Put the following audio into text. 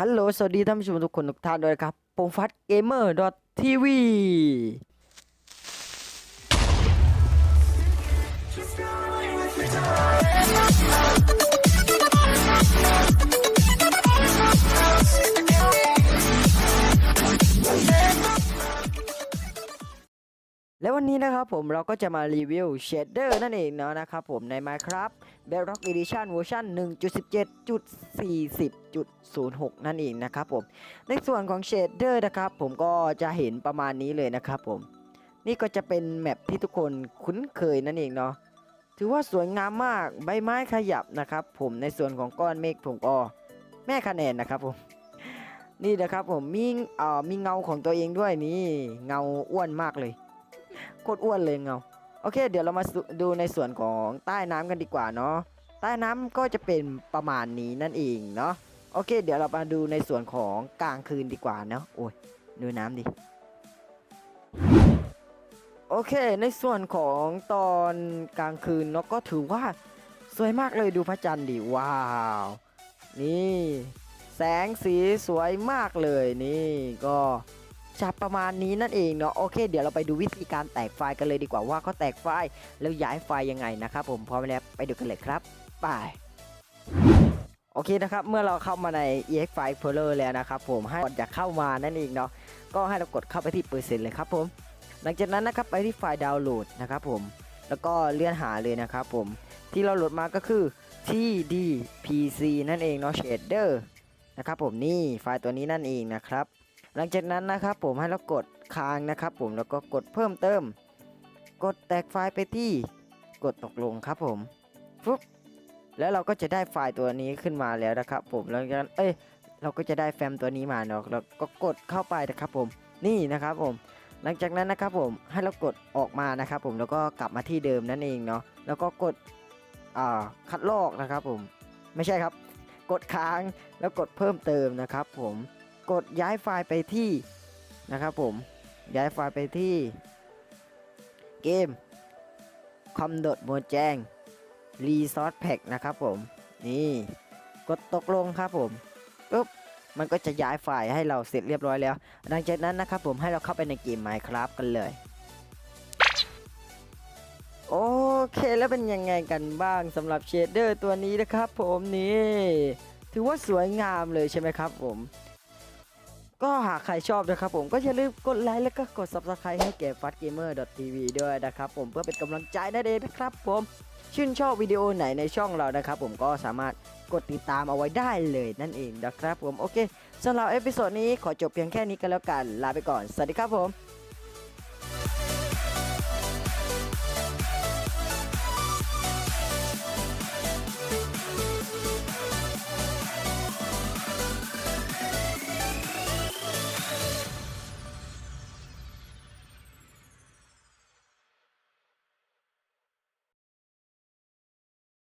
ฮัลโหล สวัสดีท่านผู้ชมทุกคนทุกท่านด้วยครับผมฟัดเกมเมอร์ดอททีวี และวันนี้นะครับผมเราก็จะมารีวิวเชดเดอร์นั่นเองเนาะนะครับผมใน Minecraft Bedrock Edition เวอร์ชัน1.17.40.06 นั่นเองนะครับผมในส่วนของเชดเดอร์นะครับผมก็จะเห็นประมาณนี้เลยนะครับผม นี่ก็จะเป็นแมปที่ทุกคนคุ้นเคยนั่นเองเนาะถือว่าสวยงามมากใบไม้ขยับนะครับผมในส่วนของก้อนเมฆผมก็แม่คะแนนนะครับผมนี่นะครับผมมีเอ่อมีเงาของตัวเองด้วยนี่เงาอ้วนมากเลย คตรอ้วนเลยเงาโอเค เดี๋ยวเรามาดูในส่วนของใต้น้ำกันดีกว่าเนาะใต้น้ำก็จะเป็นประมาณนี้นั่นเองเนาะโอเค เดี๋ยวเรามาดูในส่วนของกลางคืนดีกว่าเนาะโอ้ยดูน้ำดิโอเค ในส่วนของตอนกลางคืนเนาะก็ถือว่าสวยมากเลยดูพระจันทร์ดิว้าว นี่ แสงสีสวยมากเลยนี่ก็ จะประมาณนี้นั่นเองเนาะโอเค เดี๋ยวเราไปดูวิธีการแตกไฟล์กันเลยดีกว่าว่าเขาแตกไฟล์แล้วย้ายไฟล์ยังไงนะครับผมพร้อมแล้วไปดูกันเลยครับไปโอเคนะครับเมื่อเราเข้ามาใน ex file explorer แล้วนะครับผมให้ก่อนจะเข้ามานั่นเองเนาะก็ให้เรากดเข้าไปที่เปอร์เซ็นต์เลยครับผมหลังจากนั้นนะครับไปที่ไฟล์ดาวน์โหลดนะครับผมแล้วก็เลื่อนหาเลยนะครับผมที่เราโหลดมาก็คือ tdpc นั่นเองเนาะ shader นะครับผมนี่ไฟล์ตัวนี้นั่นเองนะครับ หลังจากนั้นนะครับผมให้เรากดค้างนะครับ ผมแล้วก็กดเพิ่มเติม กดแตกไฟล์ไปที่กดตกลงครับผมปุ๊บแล้วเราก็จะได้ไฟล์ตัวนี้ขึ้นมาแล้วนะครับ ผมหลังจากนั้นเอ้ยเราก็จะได้แฟ้มตัวนี้มาเนาะแล้วก็กดเข้าไปนะครับผมนี่นะครับผม หลังจากนั้นนะครับผมให้เรากดออกมานะครับผมแล้วก็กลับมาที่เดิมนั่นเองเนาะแล้วก็กดอ่าคัดลอกนะครับผมไม่ใช่ครับ กดค้างแล้วกดเพิ่มเติมนะครับผม กดย้ายไฟล์ไปที่นะครับผมย้ายไฟล์ไปที่เกมคอมโดดโมแจงรีซอสแพ็กนะครับผมนี่กดตกลงครับผมปุ๊บมันก็จะย้ายไฟล์ให้เราเสร็จเรียบร้อยแล้ว หลังจากนั้นนะครับผมให้เราเข้าไปในเกม Minecraft กันเลย โอเคแล้วเป็นยังไงกันบ้างสำหรับเชดเดอร์ตัวนี้นะครับผมนี่ ถือว่าสวยงามเลยใช่ไหมครับผม ก็หากใครชอบนะครับผมก็อย่าลืมกดไลค์แล้วก็กด subscribe ให้เก็บ f a t g a m e r TV ด้วยนะครับผมเพื่อเป็นกำลังใจนั่นเองนะครับผมชื่นชอบวิดีโอไหนในช่องเรานะครับผมก็สามารถกดติดตามเอาไว้ได้เลยนั่นเองนะครับผมโอเคสำหรับเอพิโซดนี้ขอจบเพียงแค่นี้กันแล้วกันลาไปก่อน สวัสดีครับผม